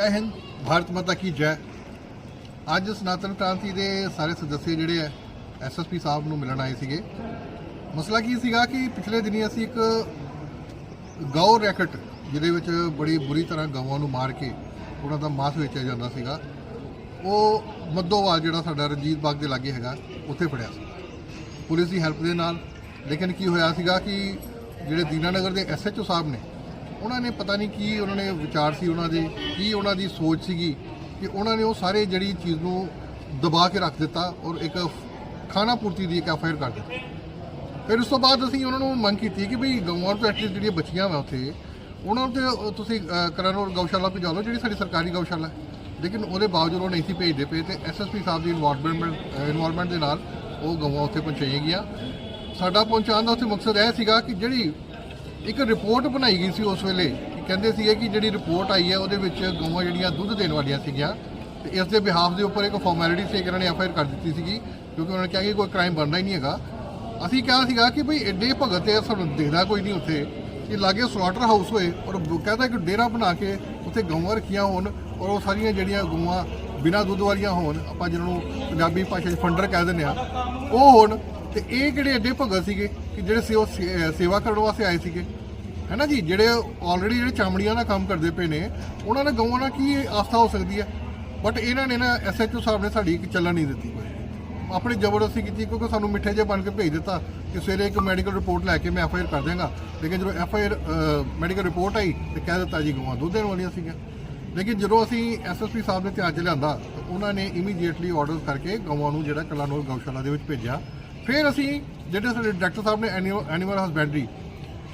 ਜੈ ਹਿੰਦ, ਭਾਰਤ ਮਾਤਾ ਕੀ ਜੈ। ਅੱਜ ਸਨਾਤਨ ਕ੍ਰਾਂਤੀ ਦੇ ਸਾਰੇ ਸਦੱਸਿਆ ਜਿਹੜੇ ਐ ਐਸਐਸਪੀ ਸਾਹਿਬ ਨੂੰ ਮਿਲਣ ਆਏ ਸੀਗੇ। ਮਸਲਾ ਕੀ ਸੀਗਾ ਕਿ ਪਿਛਲੇ ਦਿਨੀ ਅਸੀਂ ਇੱਕ ਗਊ ਰੈਕਟ, ਜਿਹਦੇ ਵਿੱਚ ਬੜੀ ਬੁਰੀ ਤਰ੍ਹਾਂ ਗਊਆਂ ਨੂੰ ਮਾਰ ਕੇ ਉਹਨਾਂ ਦਾ ਮਾਸ ਵੇਚਿਆ ਜਾਂਦਾ ਸੀਗਾ, ਉਹ ਮੱਦੋਵਾਲ ਜਿਹੜਾ ਸਾਡਾ ਰਣਜੀਤ ਬਾਗ ਦੇ ਲਾਗੇ ਹੈਗਾ, ਉੱਥੇ ਫੜਿਆ ਸੀ। ਪੁਲਿਸ ਦੀ ਹੈਲਪ ਦੇ ਨਾਲ, ਲੇਕਿਨ ਕੀ ਹੋਇਆ ਸੀਗਾ ਕਿ ਜਿਹੜੇ ਦੀਨਾਨਗਰ ਦੇ ਐਸਐਚਓ ਸਾਹਿਬ ਨੇ ਉਹਨਾਂ ਨੇ ਪਤਾ ਨਹੀਂ ਕੀ ਉਹਨਾਂ ਨੇ ਵਿਚਾਰ ਸੀ ਉਹਨਾਂ ਦੇ, ਕੀ ਉਹਨਾਂ ਦੀ ਸੋਚ ਸੀਗੀ ਕਿ ਉਹਨਾਂ ਨੇ ਉਹ ਸਾਰੇ ਜਿਹੜੀ ਚੀਜ਼ ਨੂੰ ਦਬਾ ਕੇ ਰੱਖ ਦਿੱਤਾ ਔਰ ਇੱਕ ਖਾਣਾ ਪੂਰਤੀ ਦੀ ਇੱਕ ਐਫਆਈਆਰ ਕਰ ਦਿੱਤੀ। ਫਿਰ ਉਸ ਤੋਂ ਬਾਅਦ ਅਸੀਂ ਉਹਨਾਂ ਨੂੰ ਮੰਗ ਕੀਤੀ ਕਿ ਵੀ ਗਊਆਂ ਤੋਂ ਐਟਲੀਸਟ ਜਿਹੜੀਆਂ ਬੱਚੀਆਂ ਵਾ ਉੱਥੇ, ਉਹਨਾਂ ਤੇ ਤੁਸੀਂ ਕਰਨੌਰ ਗਊਸ਼ਾਲਾ ਭੇਜਾ ਲਓ ਜਿਹੜੀ ਸਾਡੀ ਸਰਕਾਰੀ ਗਊਸ਼ਾਲਾ ਹੈ। ਲੇਕਿਨ ਉਹਦੇ ਬਾਵਜੂਦ ਉਹ ਨਹੀਂ ਸੀ ਭੇਜਦੇ ਪਏ ਤੇ ਐਸਐਸਪੀ ਸਾਹਿਬ ਦੀ ਇਨਵੋਲਵਮੈਂਟ ਇਨਵੋਲਵਮੈਂਟ ਦੇ ਨਾਲ ਉਹ ਗਊਆਂ ਉੱਥੇ ਪਹੁੰਚਾਈਆਂ ਗਈਆਂ। ਸਾਡਾ ਪਹੁੰਚਾਉਣ ਦਾ ਉੱਥੇ ਮਕਸਦ ਇਹ ਸੀਗਾ ਕਿ ਜਿਹੜੀ ਇੱਕ ਰਿਪੋਰਟ ਬਣਾਈ ਗਈ ਸੀ ਉਸ ਵੇਲੇ ਕਿ ਕਹਿੰਦੇ ਸੀਗੇ ਕਿ ਜਿਹੜੀ ਰਿਪੋਰਟ ਆਈ ਹੈ ਉਹਦੇ ਵਿੱਚ ਗਊਆਂ ਜਿਹੜੀਆਂ ਦੁੱਧ ਦੇਣ ਵਾਲੀਆਂ ਸੀਗੀਆਂ ਤੇ ਇਸ ਦੇ ਬਿਹਾਫ ਦੇ ਉੱਪਰ ਇੱਕ ਫਾਰਮੈਲਿਟੀ ਸੀ ਕਿ ਇਹਨਾਂ ਨੇ ਐਫਆਈਆਰ ਕਰ ਦਿੱਤੀ ਸੀਗੀ, ਕਿਉਂਕਿ ਉਹਨਾਂ ਨੇ ਕਿਹਾ ਕਿ ਕੋਈ ਕ੍ਰਾਈਮ ਬਣਨਾ ਹੀ ਨਹੀਂ ਹੈਗਾ। ਅਸੀਂ ਕਿਹਾ ਸੀਗਾ ਕਿ ਭਈ ਐਡੇ ਭਗਤ ਹੈ, ਸਾਨੂੰ ਦੇਖਦਾ ਕੋਈ ਨਹੀਂ ਉੱਥੇ, ਕਿ ਲਾਗੇ ਸਲਾਟਰ ਹਾਊਸ ਹੋਏ ਔਰ ਕਹਿੰਦਾ ਕਿ ਡੇਰਾ ਬਣਾ ਕੇ ਉੱਥੇ ਗਊਆਂ ਰੱਖੀਆਂ ਹੋਣ ਔਰ ਉਹ ਸਾਰੀਆਂ ਜਿਹੜੀਆਂ ਗਊਆਂ ਬਿਨਾਂ ਦੁੱਧ ਵਾਲੀਆਂ ਹੋਣ, ਆਪਾਂ ਜਿਹਨਾਂ ਨੂੰ ਪੰਜਾਬੀ ਭਾਸ਼ਾ 'ਚ ਫੰਡਰ ਕਹਿ ਦਿੰਦੇ ਆ ਉਹ ਹੋਣ। ਤੇ ਇਹ ਜਿਹੜੇ ਐਡੇ ਭਗਤ ਸੀਗੇ ਕਿ ਜਿਹੜੇ ਸੇ- ਉਹ ਸੇ- ਸੇਵਾ ਕਰਨ ਵਾਸਤੇ ਆਏ ਸੀਗੇ ਹੈ ਨਾ ਜੀ? ਜਿਹੜੇ ਆਲਰੇਡੀ ਜਿਹੜੇ ਚਾਮੜੀਆਂ ਦਾ ਕੰਮ ਕਰਦੇ ਪਏ ਨੇ, ਉਹਨਾਂ ਨੇ ਗਊਆਂ ਨਾਲ ਕੀ ਆਸਥਾ ਹੋ ਸਕਦੀ ਹੈ? ਬਟ ਇਹਨਾਂ ਨੇ ਨਾ ਐਸਐਚਓ ਸਾਹਿਬ ਨੇ ਸਾਡੀ ਇੱਕ ਚੱਲਣ ਨਹੀਂ ਦਿੱਤੀ ਕੋਈ। ਆਪਣੀ ਜ਼ਬਰਦਸਤੀ ਕੀਤੀ ਕਿਉਂਕਿ ਸਾਨੂੰ ਮਿੱਠੇ ਜੇ ਬਣ ਕੇ ਭੇਜ ਦਿੱਤਾ ਕਿ ਸਵੇਰੇ ਇੱਕ ਮੈਡੀਕਲ ਰਿਪੋਰਟ ਲੈ ਕੇ ਮੈਂ ਐਫਆਈਆਰ ਕਰ ਦਿਆਂਗਾ। ਲੇਕਿਨ ਜਦੋਂ ਐਫਆਈਆਰ ਮੈਡੀਕਲ ਰਿਪੋਰਟ ਆਈ ਤੇ ਕਹਿ ਦਿੱਤਾ ਜੀ ਗਊਆਂ ਦੁੱਧ ਦੇਣ ਵਾਲੀਆਂ ਸੀਗੀਆਂ। ਲੇਕਿਨ ਜਦੋਂ ਅਸੀਂ ਐਸਐਸਪੀ ਸਾਹਿਬ ਨੇ ਧਿਆਨ 'ਚ ਲਿਆਂਦਾ, ਤਾਂ ਉਹਨਾਂ ਨੇ ਇਮੀਡੀਏਟਲੀ ਆਰਡਰ ਕਰਕੇ ਗਊਆਂ ਨੂੰ ਜਿਹੜਾ ਕਲਾਨੌਰ ਗਊਸ਼ਾਲਾ ਦੇ ਵਿੱਚ ਭੇਜਿਆ। ਫਿਰ ਅਸੀਂ ਜਿਹੜੇ ਸਾਡੇ ਡਾਕਟਰ ਸਾਹਿਬ ਨੇ ਐਨੀਮਲ ਹਸਬੈਂਡਰੀ,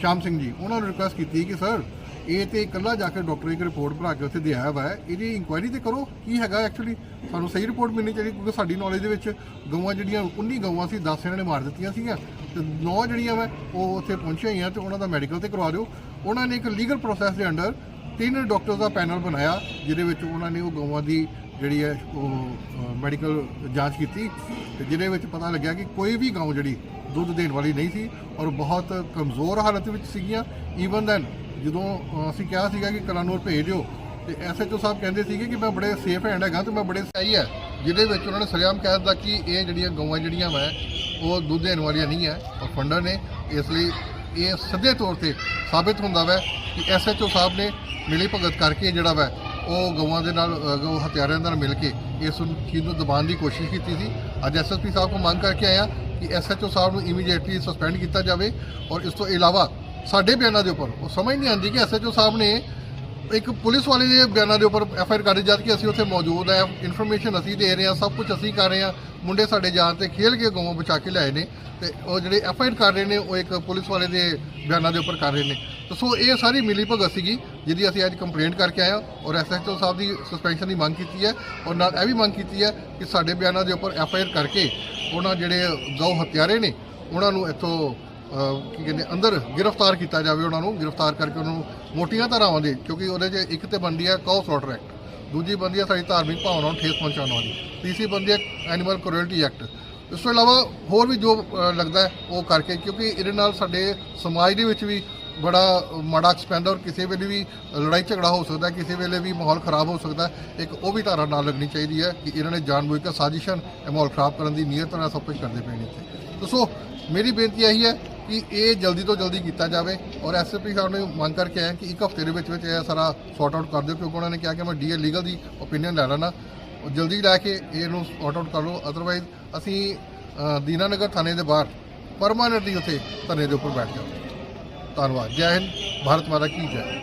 ਸ਼ਾਮ ਸਿੰਘ ਜੀ, ਉਹਨਾਂ ਨੂੰ ਰਿਕੁਐਸਟ ਕੀਤੀ ਕਿ ਸਰ, ਇਹ ਤੇ ਇਕੱਲਾ ਜਾ ਕੇ ਡਾਕਟਰ ਇੱਕ ਰਿਪੋਰਟ ਬਣਾ ਕੇ ਉੱਥੇ ਦੇ ਆਇਆ ਵਾ, ਇਹਦੀ ਇਨਕੁਆਇਰੀ ਤੇ ਕਰੋ, ਕੀ ਹੈਗਾ ਐਕਚੁਅਲੀ ਸਾਨੂੰ ਸਹੀ ਰਿਪੋਰਟ ਮਿਲਣੀ ਚਾਹੀਦੀ ਕਿਉਂਕਿ ਸਾਡੀ ਨੌਲੇਜ ਦੇ ਵਿੱਚ ਗਊਆਂ ਜਿਹੜੀਆਂ 19 ਗਊਆਂ ਸੀ 10 ਇਹਨਾਂ ਨੇ ਮਾਰ ਦਿੱਤੀਆਂ ਸੀਗੀਆਂ ਤੇ 9 ਜਿਹੜੀਆਂ ਵਾ, ਉਹ ਉੱਥੇ ਪਹੁੰਚੀਆਂ ਹੋਈਆਂ ਤੇ ਉਹਨਾਂ ਦਾ ਮੈਡੀਕਲ ਤੇ ਕਰਵਾ ਦਿਓ। ਉਹਨਾਂ ਨੇ ਇੱਕ ਲੀਗਲ ਪ੍ਰੋਸੈਸ ਦੇ ਅੰਡਰ ਤਿੰਨ ਡਾਕਟਰਸ ਦਾ ਪੈਨਲ ਬਣਾਇਆ, ਜਿਹਦੇ ਵਿੱਚ ਉਹਨਾਂ ਨੇ ਉਹ ਗਊਆਂ ਦੀ ਜਿਹੜੀ ਹੈ, ਉਹ ਮੈਡੀਕਲ ਜਾਂਚ ਕੀਤੀ ਤੇ ਜਿਹਦੇ ਵਿੱਚ ਪਤਾ ਲੱਗਿਆ ਕਿ ਕੋਈ ਵੀ ਗਊ ਜਿਹੜੀ ਦੁੱਧ ਦੇਣ ਵਾਲੀ ਨਹੀਂ ਸੀ ਔਰ ਬਹੁਤ ਕਮਜ਼ੋਰ ਹਾਲਤ ਵਿੱਚ ਸੀਗੀਆਂ। ਈਵਨ ਦੈਨ ਜਦੋਂ ਅਸੀਂ ਕਿਹਾ ਸੀਗਾ ਕਿ ਕਲਾਨੌਰ ਭੇਜ ਦਿਓ ਤੇ ਐਸਐਚਓ ਸਾਹਿਬ ਕਹਿੰਦੇ ਸੀਗੇ ਕਿ ਮੈਂ ਬੜੇ ਸੇਫ ਹੈਂਡ ਹੈਗਾ ਤੇ ਮੈਂ ਬੜੇ ਸਹੀ ਹੈ, ਜਿਹਦੇ ਵਿੱਚ ਉਹਨਾਂ ਨੇ ਸਰਿਆਮ ਕਹਿ ਦਿੱਤਾ ਕਿ ਇਹ ਜਿਹੜੀਆਂ ਗਊਆਂ ਜਿਹੜੀਆਂ ਵਾ, ਉਹ ਦੁੱਧ ਦੇਣ ਵਾਲੀਆਂ ਨਹੀਂ ਹੈ ਔਰ ਫੰਡਰ ਨੇ। ਇਸ ਲਈ ਇਹ ਸਿੱਧੇ ਤੌਰ ਤੇ ਸਾਬਿਤ ਹੁੰਦਾ ਵੈ ਕਿ ਐਸਐਚਓ ਸਾਹਿਬ ਨੇ ਮਿਲੀ ਭਗਤ ਕਰਕੇ ਜਿਹੜਾ ਵੈ ਉਹ ਗਊਆਂ ਦੇ ਨਾਲ ਅ, ਗਊ ਹਥਿਆਰਾਂ ਨਾਲ ਮਿਲ ਕੇ ਇਸ ਨੂੰ ਚੀਜ਼ ਨੂੰ ਦਬਾਉਣ ਦੀ ਕੋਸ਼ਿਸ਼ ਕੀਤੀ ਸੀ। ਅੱਜ ਐਸਐਸਪੀ ਸਾਹਿਬ ਤੋਂ ਮੰਗ ਕਰਕੇ ਆਇਆ ਕਿ ਐਸਐਚਓ ਸਾਹਿਬ ਨੂੰ ਇਮੀਡੀਏਟਲੀ ਸਸਪੈਂਡ ਕੀਤਾ ਜਾਵੇ ਔਰ ਇਸ ਤੋਂ ਇਲਾਵਾ ਸਾਡੇ ਬਿਆਨਾਂ ਦੇ ਉੱਪਰ ਉਹ ਸਮਝ ਨਹੀਂ ਆਉਂਦੀ ਕਿ ਐਸਐਚਓ ਸਾਹਿਬ ਨੇ ਇੱਕ ਪੁਲਿਸ ਵਾਲੇ ਦੇ ਬਿਆਨਾਂ ਦੇ ਉੱਪਰ ਐਫ ਆਈ ਆਰ ਕਰ ਜਦ ਕਿ ਅਸੀਂ ਉੱਥੇ ਮੌਜੂਦ ਹੈ ਇਨਫੋਰਮੇਸ਼ਨ ਅਸੀਂ ਦੇ ਰਹੇ ਹਾਂ ਸਭ ਕੁਝ ਅਸੀਂ ਕਰ ਰਹੇ ਹਾਂ। ਮੁੰਡੇ ਸਾਡੇ ਜਾਨ ਤੇ ਖੇਲ ਕੇ ਗਊਆਂ ਬਚਾ ਕੇ ਲਿਆਏ ਨੇ ਤੇ ਉਹ ਜਿਹੜੇ ਐੱਫ ਆਈ ਆਰ ਕਰ ਰਹੇ ਨੇ ਉਹ ਇੱਕ ਪੁਲਿਸ ਵਾਲੇ ਦੇ ਬਿਆਨਾਂ ਦੇ ਉੱਪਰ ਕਰ ਰਹੇ ਨੇ। ਤਾਂ ਸੋ ਇਹ ਸਾਰੀ ਮਿਲੀ ਭਗਤ ਸੀਗੀ। ਜਿਹਦੀ ਅਸੀਂ ਅੱਜ ਕੰਪਲੇਂਟ ਕਰਕੇ ਆਏ ਹਾਂ ਔਰ ਐਸਐਚਓ ਸਾਹਿਬ ਦੀ ਸਸਪੈਂਸ਼ਨ ਦੀ ਮੰਗ ਕੀਤੀ ਹੈ ਔਰ ਨਾਲ ਇਹ ਵੀ ਮੰਗ ਕੀਤੀ ਹੈ ਕਿ ਸਾਡੇ ਬਿਆਨਾਂ ਦੇ ਉੱਪਰ ਐਫਆਈਆਰ ਕਰਕੇ ਉਹਨਾਂ ਜਿਹੜੇ ਗਊ ਹੱਤਿਆਰੇ ਨੇ ਉਹਨਾਂ ਨੂੰ ਇੱਥੋਂ ਕੀ ਕਹਿੰਦੇ, ਅੰਦਰ ਗ੍ਰਿਫਤਾਰ ਕੀਤਾ ਜਾਵੇ, ਉਹਨਾਂ ਨੂੰ ਗ੍ਰਿਫਤਾਰ ਕਰਕੇ ਉਹਨਾਂ ਨੂੰ ਮੋਟੀਆਂ ਧਾਰਾਵਾਂ ਦੇ, ਕਿਉਂਕਿ ਉਹਦੇ 'ਚ ਇੱਕ ਤੇ ਬੰਦੀ ਹੈ ਕਾਉ ਸਲੌਟਰ ਐਕਟ, ਦੂਜੀ ਬੰਦੀ ਹੈ ਸਾਡੀ ਧਾਰਮਿਕ ਭਾਵਨਾਵਾਂ ਨੂੰ ਠੇਸ ਪਹੁੰਚਾਉਣ ਵਾਲੀ, ਤੀਸਰੀ ਬੰਦੀ ਹੈ ਐਨੀਮਲ ਕਰੂਅਲਟੀ ਐਕਟ ਇਸ ਤੋਂ ਇਲਾਵਾ ਹੋਰ ਵੀ ਜੋ ਲੱਗਦਾ ਉਹ ਕਰਕੇ, ਕਿਉਂਕਿ ਇਹਦੇ ਨਾਲ ਸਾਡੇ ਸਮਾਜ ਦੇ ਵਿੱਚ ਵੀ ਬੜਾ ਮਾੜਾ ਐਕਸਪੈਂਡ ਔਰ ਕਿਸੇ ਵੇਲੇ ਵੀ ਲੜਾਈ ਝਗੜਾ ਹੋ ਸਕਦਾ ਕਿਸੇ ਵੇਲੇ ਵੀ ਮਾਹੌਲ ਖਰਾਬ ਹੋ ਸਕਦਾ ਇੱਕ ਉਹ ਵੀ ਧਾਰਾ ਨਾਲ ਲੱਗਣੀ ਚਾਹੀਦੀ ਹੈ ਕਿ ਇਹਨਾਂ ਨੇ ਜਾਣਬੁੱਝ ਕੇ ਸਾਜ਼ਿਸ਼ਨ ਇਹ ਮਾਹੌਲ ਖਰਾਬ ਕਰਨ ਦੀ ਨੀਅਤ ਨਾਲ ਸਭ ਕੁਝ ਕਰਦੇ ਪਏ ਨੇ ਇੱਥੇ। ਤਾਂ ਸੋ ਮੇਰੀ ਬੇਨਤੀ ਇਹੀ ਹੈ ਕਿ ਇਹ ਜਲਦੀ ਤੋਂ ਜਲਦੀ ਕੀਤਾ ਜਾਵੇ ਔਰ ਐਸਐਸਪੀ ਸਾਹਿਬ ਨੇ ਮੰਗ ਕਰਕੇ ਆਇਆ ਕਿ ਇੱਕ ਹਫ਼ਤੇ ਦੇ ਵਿੱਚ ਵਿੱਚ ਇਹ ਸਾਰਾ ਸੌਟ ਆਊਟ ਕਰ ਦਿਓ ਕਿਉਂਕਿ ਉਹਨਾਂ ਨੇ ਕਿਹਾ ਕਿ ਮੈਂ ਡੀਏ ਲੀਗਲ ਦੀ ਓਪੀਨੀਅਨ ਲੈ ਲੈਣਾ ਜਲਦੀ ਲੈ ਕੇ ਇਹਨੂੰ ਸੌਟ ਆਊਟ ਕਰ ਲਓ ਅਦਰਵਾਈਜ਼ ਅਸੀਂ ਦੀਨਾਨਗਰ ਥਾਣੇ ਦੇ ਬਾਹਰ ਪਰਮਾਨੈਂਟਲੀ ਉੱਥੇ ਧਰਨੇ ਦੇ ਉੱਪਰ ਬੈਠ ਜਾਵਾਂਗੇ। ਧੰਨਵਾਦ। ਜੈ ਹਿੰਦ। ਭਾਰਤ ਮਾਤਾ ਕੀ ਜੈ।